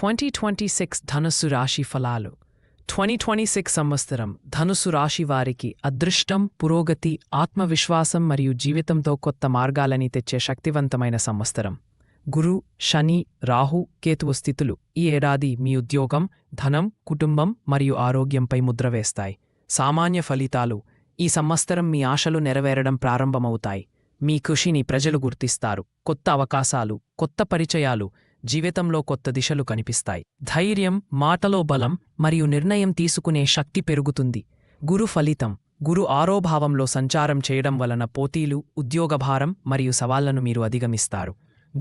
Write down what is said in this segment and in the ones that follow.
Twenty twenty six ధనుస్సు రాశి ఫలాలు. ట్వంటీ ట్వంటీ సిక్స్ సంవత్సరం ధనుస్సు రాశి వారికి అదృష్టం పురోగతి ఆత్మవిశ్వాసం మరియు జీవితంతో కొత్త మార్గాలని తెచ్చే శక్తివంతమైన సంవత్సరం. గురు శని రాహు కేతువు స్థితులు ఈ ఏడాది మీ ఉద్యోగం ధనం కుటుంబం మరియు ఆరోగ్యంపై ముద్ర వేస్తాయి. సామాన్య ఫలితాలు ఈ సంవత్సరం మీ ఆశలు నెరవేరడం ప్రారంభమవుతాయి. మీ కృషిని ప్రజలు గుర్తిస్తారు. కొత్త అవకాశాలు కొత్త పరిచయాలు జీవితంలో కొత్త దిశలు కనిపిస్తాయి. ధైర్యం మాటలో బలం మరియు నిర్ణయం తీసుకునే శక్తి పెరుగుతుంది. గురు ఫలితం గురు ఆరోభావంలో సంచారం చేయడం వలన పోటీలు ఉద్యోగభారం మరియు సవాళ్ళను మీరు అధిగమిస్తారు.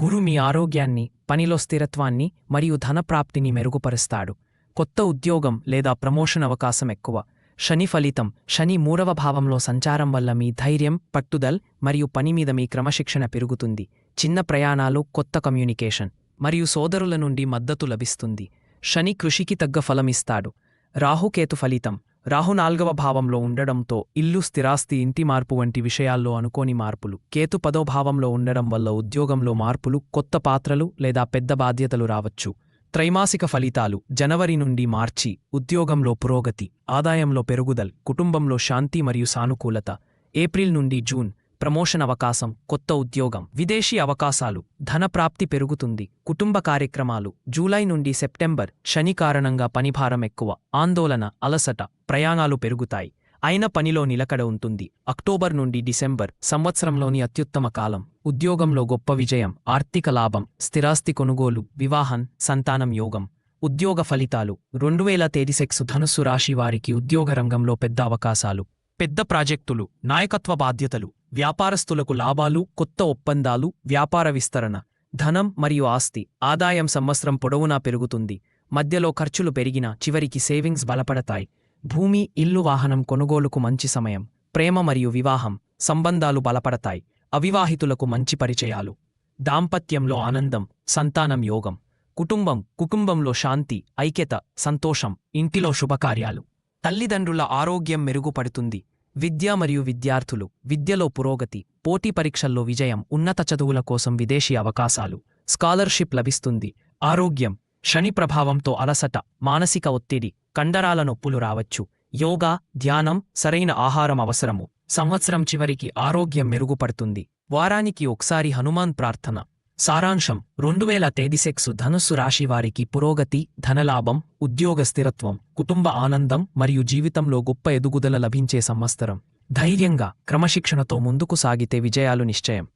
గురు మీ ఆరోగ్యాన్ని పనిలో స్థిరత్వాన్ని మరియు ధనప్రాప్తిని మెరుగుపరుస్తాడు. కొత్త ఉద్యోగం లేదా ప్రమోషన్ అవకాశం ఎక్కువ. శని ఫలితం శని మూడవ భావంలో సంచారం వల్ల మీ ధైర్యం పట్టుదల్ మరియు పని మీద మీ క్రమశిక్షణ పెరుగుతుంది. చిన్న ప్రయాణాలు కొత్త కమ్యూనికేషన్. మరియు సోదరుల నుండి మద్దతు లభిస్తుంది. శని కృషికి తగ్గ ఫలమిస్తాడు. రాహుకేతు ఫలితం. రాహు నాల్గవ భావంలో ఉండడంతో ఇల్లు స్థిరాస్తి ఇంటి మార్పు వంటి విషయాల్లో అనుకోని మార్పులు. కేతు పదో భావంలో ఉండడం వల్ల ఉద్యోగంలో మార్పులు కొత్త పాత్రలు లేదా పెద్ద బాధ్యతలు రావచ్చు. త్రైమాసిక ఫలితాలు. జనవరి నుండి మార్చి ఉద్యోగంలో పురోగతి ఆదాయంలో పెరుగుదల్ కుటుంబంలో శాంతి మరియు సానుకూలత. ఏప్రిల్ నుండి జూన్ ప్రమోషన్ అవకాశం కొత్త ఉద్యోగం విదేశీ అవకాశాలు ధనప్రాప్తి పెరుగుతుంది. కుటుంబ కార్యక్రమాలు జూలై నుండి సెప్టెంబర్ శని కారణంగా పనిభారం ఎక్కువ ఆందోళన అలసట ప్రయాణాలు పెరుగుతాయి. అయిన పనిలో నిలకడ ఉంటుంది. అక్టోబర్ నుండి డిసెంబర్ సంవత్సరంలోని అత్యుత్తమ కాలం. ఉద్యోగంలో గొప్ప విజయం ఆర్థిక లాభం స్థిరాస్తి కొనుగోలు వివాహం సంతానం యోగం. ఉద్యోగ ఫలితాలు రెండు వేల తేదీ సెక్స్ ధనుసు రాశి వారికి ఉద్యోగ రంగంలో పెద్ద అవకాశాలు. పెద్ద ప్రాజెక్టులు నాయకత్వ బాధ్యతలు. వ్యాపారస్తులకు లాభాలు కొత్త ఒప్పందాలు వ్యాపార విస్తరణ ధనం మరియు ఆస్తి ఆదాయం సంవత్సరం పొడవునా పెరుగుతుంది. మధ్యలో ఖర్చులు పెరిగినా చివరికి సేవింగ్స్ బలపడతాయి. భూమి ఇల్లు వాహనం కొనుగోలుకు మంచి సమయం ప్రేమ మరియు వివాహం సంబంధాలు బలపడతాయి. అవివాహితులకు మంచి పరిచయాలు. దాంపత్యంలో ఆనందం సంతానం యోగం. కుటుంబం కుటుంబంలో శాంతి ఐక్యత సంతోషం ఇంటిలో శుభకార్యాలు. తల్లిదండ్రుల ఆరోగ్యం మెరుగుపడుతుంది. విద్య మరియు విద్యార్థులు విద్యలో పురోగతి పోటీ పరీక్షల్లో విజయం ఉన్నత చదువుల కోసం విదేశీ అవకాశాలు స్కాలర్షిప్ లభిస్తుంది ఆరోగ్యం శని ప్రభావంతో అలసట మానసిక ఒత్తిడి కండరాల నొప్పులు రావచ్చు యోగా ధ్యానం సరైన ఆహారం అవసరము సంవత్సరం చివరికి ఆరోగ్యం మెరుగుపడుతుంది వారానికి ఒకసారి హనుమాన్ ప్రార్థన. సారాంశం రెండు వేల తేదీసెక్సు ధనుస్సు రాశి వారికి పురోగతి ధనలాభం ఉద్యోగ స్థిరత్వం కుటుంబ ఆనందం మరియు జీవితంలో గొప్ప ఎదుగుదల లభించే సంవత్సరం. ధైర్యంగా క్రమశిక్షణతో ముందుకు సాగితే విజయాలు నిశ్చయం.